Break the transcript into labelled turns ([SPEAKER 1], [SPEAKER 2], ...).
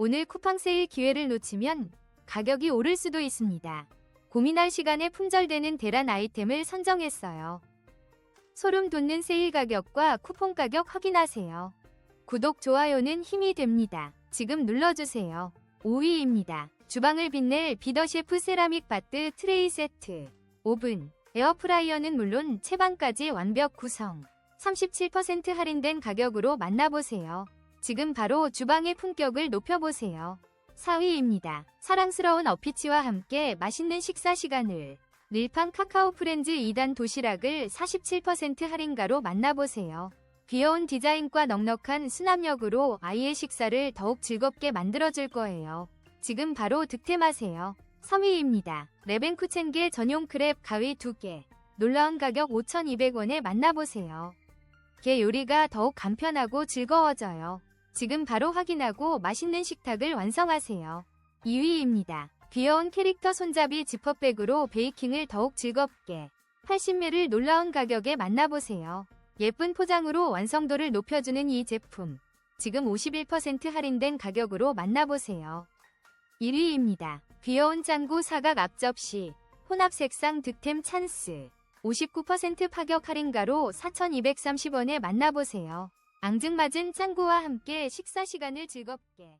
[SPEAKER 1] 오늘 쿠팡 세일 기회를 놓치면 가격이 오를 수도 있습니다. 고민할 시간에 품절되는 대란 아이템을 선정했어요. 소름 돋는 세일 가격과 쿠폰 가격 확인하세요. 구독, 좋아요는 힘이 됩니다. 지금 눌러주세요. 5위입니다. 주방을 빛낼 비더 셰프 세라믹 바트 트레이 세트. 오븐, 에어프라이어는 물론 채반까지 완벽 구성. 37% 할인된 가격으로 만나보세요. 지금 바로 주방의 품격을 높여보세요. 4위입니다. 사랑스러운 어피치와 함께 맛있는 식사 시간을 릴팡 카카오 프렌즈 2단 도시락을 47% 할인가로 만나보세요. 귀여운 디자인과 넉넉한 수납력으로 아이의 식사를 더욱 즐겁게 만들어줄 거예요. 지금 바로 득템하세요. 3위입니다. 레벤쿠첸게 전용 크랩 가위 2개. 놀라운 가격 5,200원에 만나보세요. 게 요리가 더욱 간편하고 즐거워져요. 지금 바로 확인하고 맛있는 식탁을 완성하세요. 2위입니다. 귀여운 캐릭터 손잡이 지퍼백으로 베이킹을 더욱 즐겁게 80ml 놀라운 가격에 만나보세요. 예쁜 포장으로 완성도를 높여주는 이 제품. 지금 51% 할인된 가격으로 만나보세요. 1위입니다. 귀여운 짱구 사각 앞접시 혼합 색상 득템 찬스 59% 파격 할인가로 4,230원에 만나보세요. 앙증맞은 짱구와 함께 식사 시간을 즐겁게